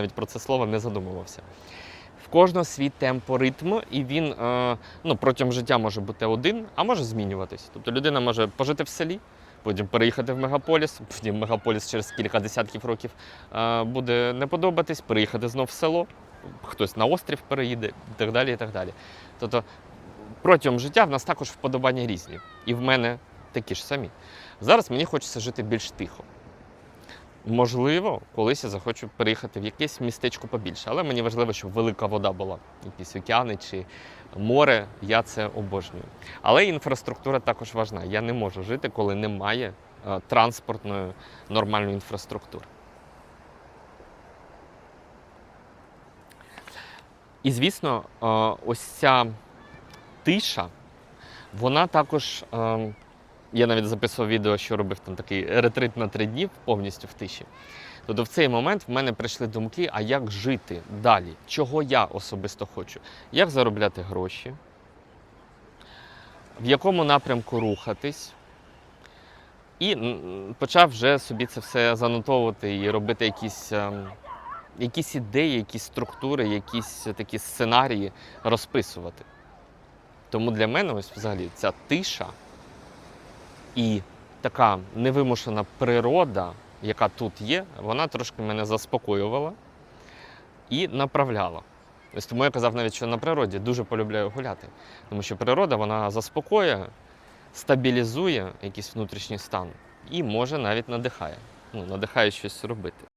навіть про це слово не задумувався. В кожного свій темпоритм, і він е, ну, протягом життя може бути один, а може змінюватись. Тобто людина може пожити в селі, потім переїхати в мегаполіс, потім мегаполіс через кілька десятків років е, буде не подобатись, переїхати знов в село, хтось на острів переїде і так далі. І так далі. Тобто протягом життя в нас також вподобання різні. І в мене такі ж самі. Зараз мені хочеться жити більш тихо. Можливо, колись я захочу переїхати в якесь містечко побільше, але мені важливо, щоб велика вода була, якісь океани чи море. Я це обожнюю. Але інфраструктура також важна. Я не можу жити, коли немає е, транспортної нормальної інфраструктури. І звісно, е, ось ця тиша, вона також. Я навіть записував відео, що робив там такий ретрит на три дні повністю в тиші. Тобто в цей момент в мене прийшли думки, а як жити далі? Чого я особисто хочу? Як заробляти гроші? В якому напрямку рухатись? І почав вже собі це все занотовувати і робити якісь, ем, якісь ідеї, якісь структури, якісь такі сценарії розписувати. Тому для мене ось взагалі ця тиша і така невимушена природа, яка тут є, вона трошки мене заспокоювала і направляла. Ось тому я казав навіть, що на природі дуже полюбляю гуляти. Тому що природа вона заспокоює, стабілізує якийсь внутрішній стан і може навіть надихає. Ну, надихає щось робити.